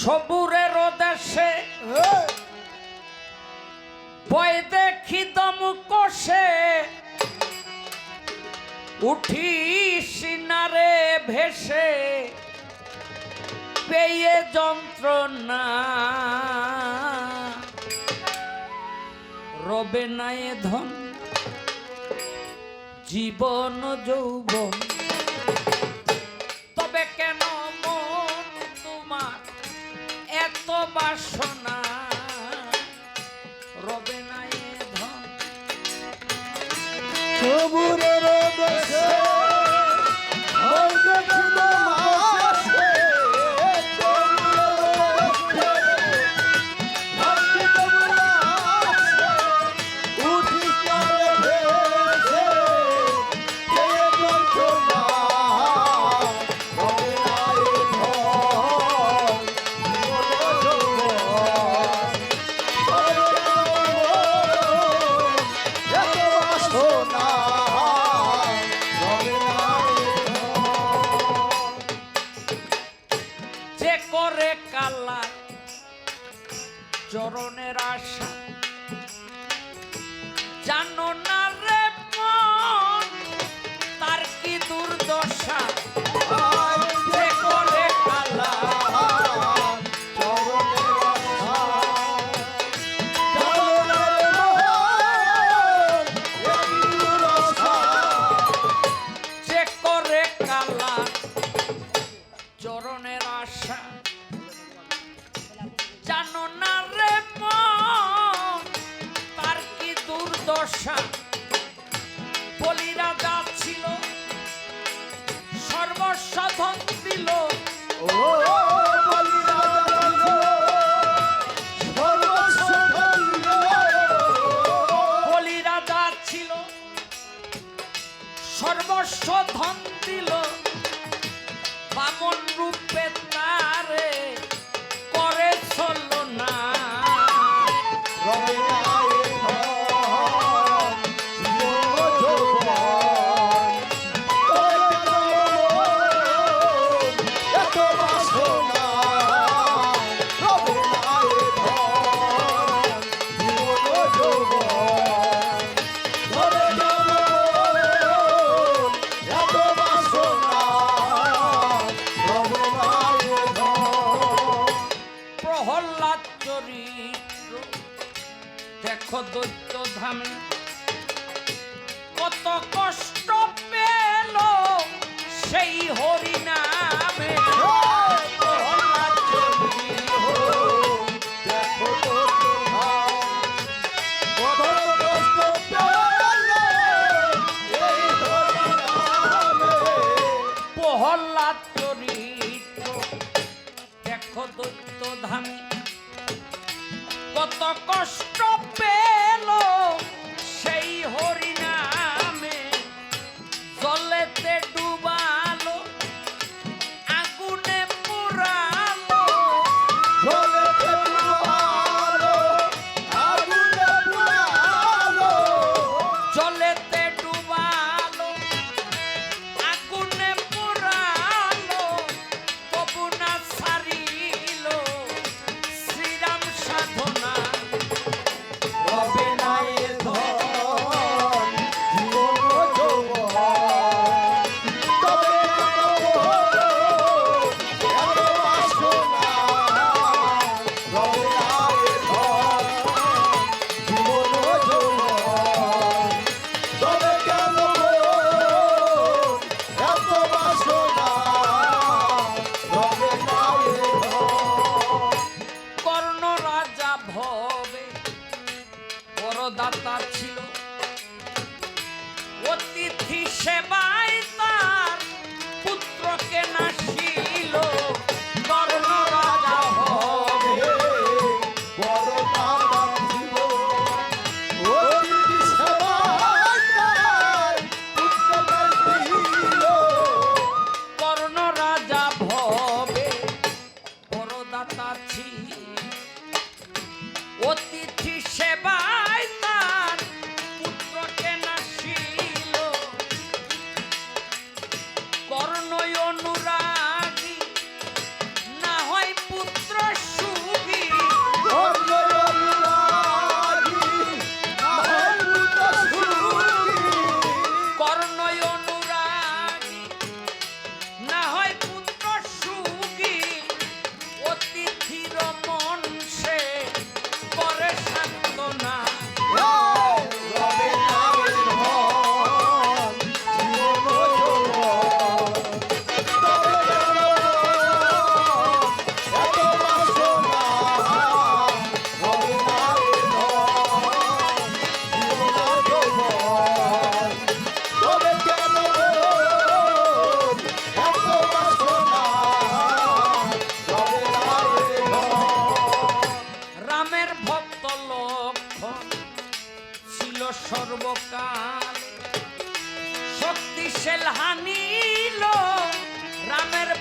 সবুরের দেশে। বয় দেখি দম কষে। উঠি সিনারে ভেসে। পেয়ে যন্ত্রণা। রবে নাই ধন জীবন যৌবন। তবে কেন apaixonado. করে কালা চরণের আশা। জানো দুর্দশা বলি রাজা ছিল সর্বস্ব ধন দিল। বলি রাজা ছিল সর্বস্ব ধন দিল। বামন রূপে দৈত্য ধামে কত কষ্ট পেল সেই হরি নামে প্রহ্লাদ চরিত্র দেখো দৈত্য ধামে কত কষ্ট পেল। Get nadie. murah